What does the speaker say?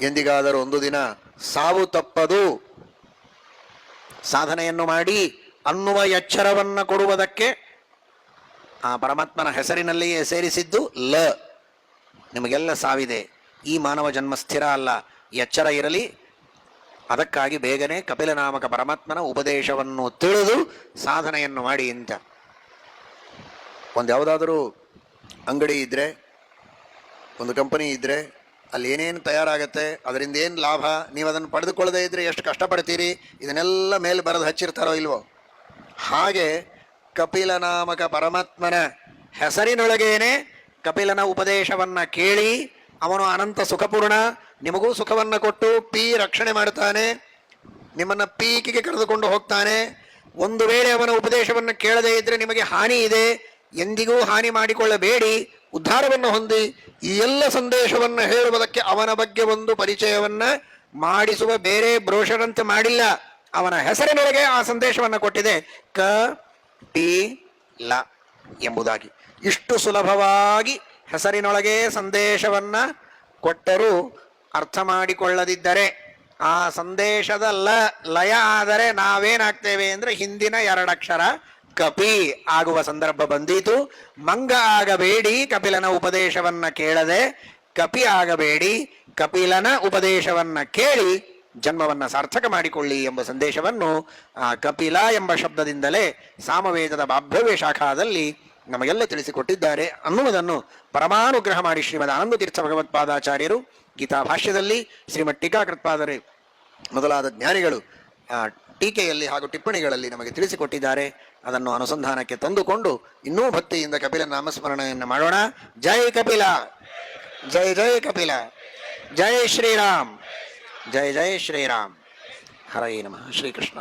ಎಂದಿಗಾದರೂ ಒಂದು ದಿನ ಸಾವು ತಪ್ಪದು. ಸಾಧನೆಯನ್ನು ಮಾಡಿ ಅನ್ನುವ ಎಚ್ಚರವನ್ನು ಕೊಡುವುದಕ್ಕೆ ಆ ಪರಮಾತ್ಮನ ಹೆಸರಿನಲ್ಲಿಯೇ ಸೇರಿಸಿದ್ದು ಲ. ನಿಮಗೆಲ್ಲ ಸಾವಿದೆ. ಈ ಮಾನವ ಜನ್ಮ ಸ್ಥಿರ ಅಲ್ಲ. ಎಚ್ಚರ ಇರಲಿ. ಅದಕ್ಕಾಗಿ ಬೇಗನೆ ಕಪಿಲನಾಮಕ ಪರಮಾತ್ಮನ ಉಪದೇಶವನ್ನು ತಿಳಿದು ಸಾಧನೆಯನ್ನು ಮಾಡಿ ಅಂತ. ಒಂದು ಯಾವುದಾದರೂ ಅಂಗಡಿ ಇದ್ದರೆ ಒಂದು ಕಂಪನಿ ಇದ್ದರೆ ಅಲ್ಲಿ ಏನೇನು ತಯಾರಾಗುತ್ತೆ, ಅದರಿಂದ ಏನು ಲಾಭ? ನೀವು ಅದನ್ನು ಪಡೆದುಕೊಳ್ಳದೇ ಇದ್ದರೆ ಎಷ್ಟು ಕಷ್ಟಪಡ್ತೀರಿ? ಇದನ್ನೆಲ್ಲ ಮೇಲೆ ಬರೆದು ಹಚ್ಚಿರ್ತಾರೋ ಇಲ್ವೋ? ಹಾಗೆ ಕಪಿಲನಾಮಕ ಪರಮಾತ್ಮನ ಹೆಸರಿನೊಳಗೇನೆ ಕಪಿಲನ ಉಪದೇಶವನ್ನ ಕೇಳಿ, ಅವನು ಅನಂತ ಸುಖಪೂರ್ಣ, ನಿಮಗೂ ಸುಖವನ್ನ ಕೊಟ್ಟು ಪಿ ರಕ್ಷಣೆ ಮಾಡ್ತಾನೆ ನಿಮ್ಮನ್ನ ಪೀಕಿಗೆ ಕರೆದುಕೊಂಡು ಹೋಗ್ತಾನೆ. ಒಂದು ವೇಳೆ ಅವನ ಉಪದೇಶವನ್ನು ಕೇಳದೇ ಇದ್ದರೆ ನಿಮಗೆ ಹಾನಿ ಇದೆ, ಎಂದಿಗೂ ಹಾನಿ ಮಾಡಿಕೊಳ್ಳಬೇಡಿ. ಉದ್ಧಾರವನ್ನು ಹೊಂದಿ ಈ ಎಲ್ಲ ಸಂದೇಶವನ್ನು ಹೇಳುವುದಕ್ಕೆ ಅವನ ಬಗ್ಗೆ ಒಂದು ಪರಿಚಯವನ್ನ ಮಾಡಿಸುವ ಬೇರೆ ಬ್ರೋಷರಂತೆ ಮಾಡಿಲ್ಲ. ಅವನ ಹೆಸರಿನೊಳಗೆ ಆ ಸಂದೇಶವನ್ನು ಕೊಟ್ಟಿದೆ. ಕ ಪಿ ಲ ಎಂಬುದಾಗಿ. ಇಷ್ಟು ಸುಲಭವಾಗಿ ಹೆಸರಿನೊಳಗೆ ಸಂದೇಶವನ್ನ ಕೊಟ್ಟರೂ ಅರ್ಥ ಮಾಡಿಕೊಳ್ಳದಿದ್ದರೆ, ಆ ಸಂದೇಶದ ಲ, ಲಯ ಆದರೆ ನಾವೇನಾಗ್ತೇವೆ ಅಂದ್ರೆ ಹಿಂದಿನ ಎರಡಕ್ಷರ ಕಪಿ ಆಗುವ ಸಂದರ್ಭ ಬಂದೀತು. ಮಂಗ ಆಗಬೇಡಿ ಕಪಿಲನ ಉಪದೇಶವನ್ನ ಕೇಳದೆ. ಕಪಿ ಆಗಬೇಡಿ ಕಪಿಲನ ಉಪದೇಶವನ್ನ ಕೇಳಿ ಜನ್ಮವನ್ನ ಸಾರ್ಥಕ ಮಾಡಿಕೊಳ್ಳಿ ಎಂಬ ಸಂದೇಶವನ್ನು ಆ ಕಪಿಲ ಎಂಬ ಶಬ್ದದಿಂದಲೇ ಸಾಮವೇದದ ಬಾಭ್ಯವ್ಯ ಶಾಖಾದಲ್ಲಿ ನಮಗೆಲ್ಲ ತಿಳಿಸಿಕೊಟ್ಟಿದ್ದಾರೆ. ಅನ್ನುವುದನ್ನು ಪರಮಾನುಗ್ರಹ ಮಾಡಿ ಶ್ರೀಮದ್ ಆನಂದ ತೀರ್ಥ ಭಗವತ್ಪಾದಾಚಾರ್ಯರು ಗೀತಾ ಭಾಷ್ಯದಲ್ಲಿ ಶ್ರೀಮದ್ ಟೀಕಾಕೃತ್ಪಾದರೆ ಮೊದಲಾದ ಜ್ಞಾನಿಗಳು ಟೀಕೆಯಲ್ಲಿ ಹಾಗೂ ಟಿಪ್ಪಣಿಗಳಲ್ಲಿ ನಮಗೆ ತಿಳಿಸಿಕೊಟ್ಟಿದ್ದಾರೆ. ಅದನ್ನು ಅನುಸಂಧಾನಕ್ಕೆ ತಂದುಕೊಂಡು ಇನ್ನೂ ಭಕ್ತಿಯಿಂದ ಕಪಿಲ ನಾಮಸ್ಮರಣೆಯನ್ನು ಮಾಡೋಣ. ಜೈ ಕಪಿಲ! ಜೈ ಜೈ ಕಪಿಲ! ಜೈ ಶ್ರೀರಾಮ್! ಜೈ ಜೈ ಶ್ರೀರಾಮ್! ಹರೈ ನಮಃ. ಶ್ರೀಕೃಷ್ಣ.